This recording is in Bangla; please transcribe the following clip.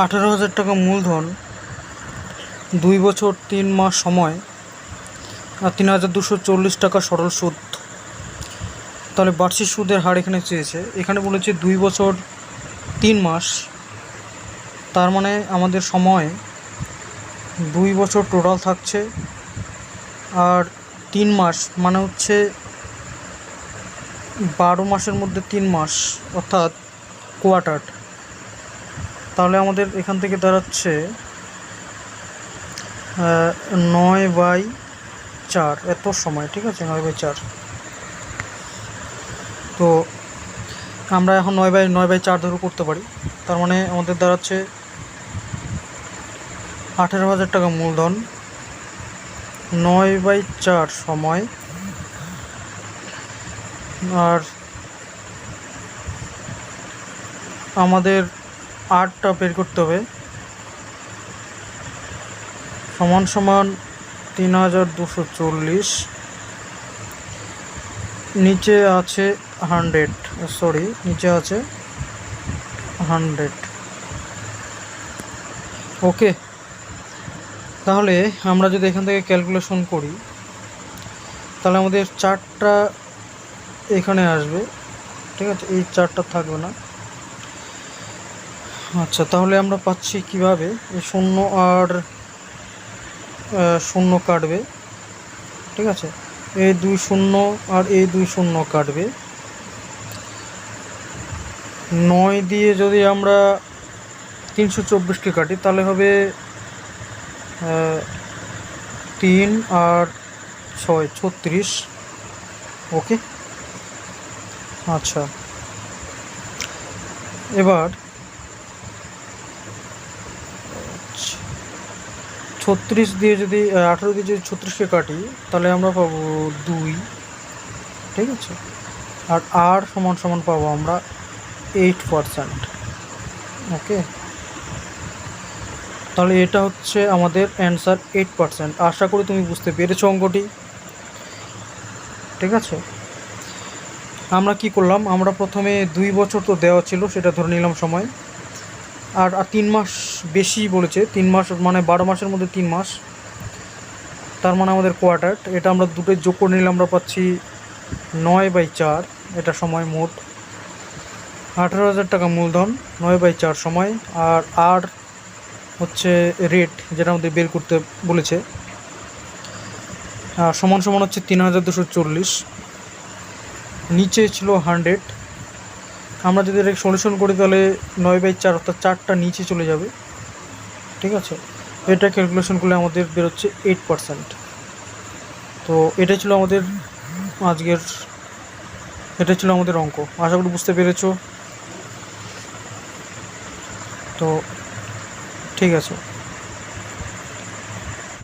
আঠারো হাজার টাকা মূলধন, দুই বছর, তিন মাস সময়, আর তিন হাজার দুশো চল্লিশ টাকা সরল সুদ। তাহলে বার্ষিক সুদের হার এখানে চেয়েছে। এখানে বলেছে দুই বছর, তিন মাস। তার মানে আমাদের সময় দুই বছর টোটাল থাকছে, আর তিন মাস মানে হচ্ছে বারো মাসের মধ্যে তিন মাস, অর্থাৎ কোয়ার্টার তাহলে আমাদের এখান থেকে দাঁড়াচ্ছে নয় বাই চার। এত সময়, ঠিক আছে? নয় বাই চার। তো আমরা এখন নয় বাই নয় বাই চার ধরে করতে পারি। তার মানে আমাদের দাঁড়াচ্ছে আঠেরো হাজার টাকা মূলধন। নয় বাই চার সময়। আর আমাদের আটটা বের করতে হবে। সমান সমান তিন হাজার দুশো চল্লিশ। নিচে আছে হান্ড্রেড, সরি, নিচে আছে হান্ড্রেড। ওকে, তাহলে আমরা যদি এখান থেকে ক্যালকুলেশন করি, তাহলে আমাদের চারটা এখানে আসবে, ঠিক আছে? এই চারটা থাকবে না। আচ্ছা তাহলে আমরা পাচ্ছি কীভাবে? এই শূন্য আর শূন্য কাটবে। ঠিক আছে? এই দুই শূন্য আর এই দুই শূন্য কাটবে। নয় দিয়ে যদি আমরা তিনশো চব্বিশকে কাটি, তাহলে হবে তিন আর ছয়, ছত্রিশ। ওকে? আচ্ছা। এবার ছত্রিশ দিয়ে যদি আঠেরো দিয়ে যদি ছত্রিশকে কাটি, তাহলে আমরা পাবো দুই। ঠিক আছে? আর আর সমান সমান পাবো আমরা এইট পারসেন্ট ওকে তাহলে এটা হচ্ছে আমাদের অ্যান্সার এইট পারসেন্ট আশা করি তুমি বুঝতে পেরেছ অঙ্কটি। ঠিক আছে? আমরা কি করলাম? আমরা প্রথমে দুই বছর তো দেওয়া ছিল, সেটা ধরে নিলাম সময়। আর আর তিন মাস বেশি বলেছে। তিন মাস মানে বারো মাসের মধ্যে তিন মাস। তার মানে আমাদের কোয়ার্টার এটা আমরা দুটোই যোগ করে নিলে আমরা পাচ্ছি নয় বাই চার। এটা সময় মোট। আঠারো হাজার টাকা মূলধন, নয় বাই চার সময়। আর আর হচ্ছে রেট যেটা আমাদের বের করতে বলেছে। সমান সমান হচ্ছে তিন হাজার দুশো চল্লিশ। নিচে ছিল হান্ড্রেড আমরা যদি এটাকে সলিউশন করি তাহলে নয় বাই চার অর্থাৎ চারটা নিচে চলে যাবে। ঠিক আছে? এটা ক্যালকুলেশন করলে আমাদের বেরোচ্ছে এইট পারসেন্ট তো এটা ছিল আমাদের আজকের এটা ছিল আমাদের অঙ্ক। আশা করি বুঝতে পেরেছ। তো ঠিক আছে।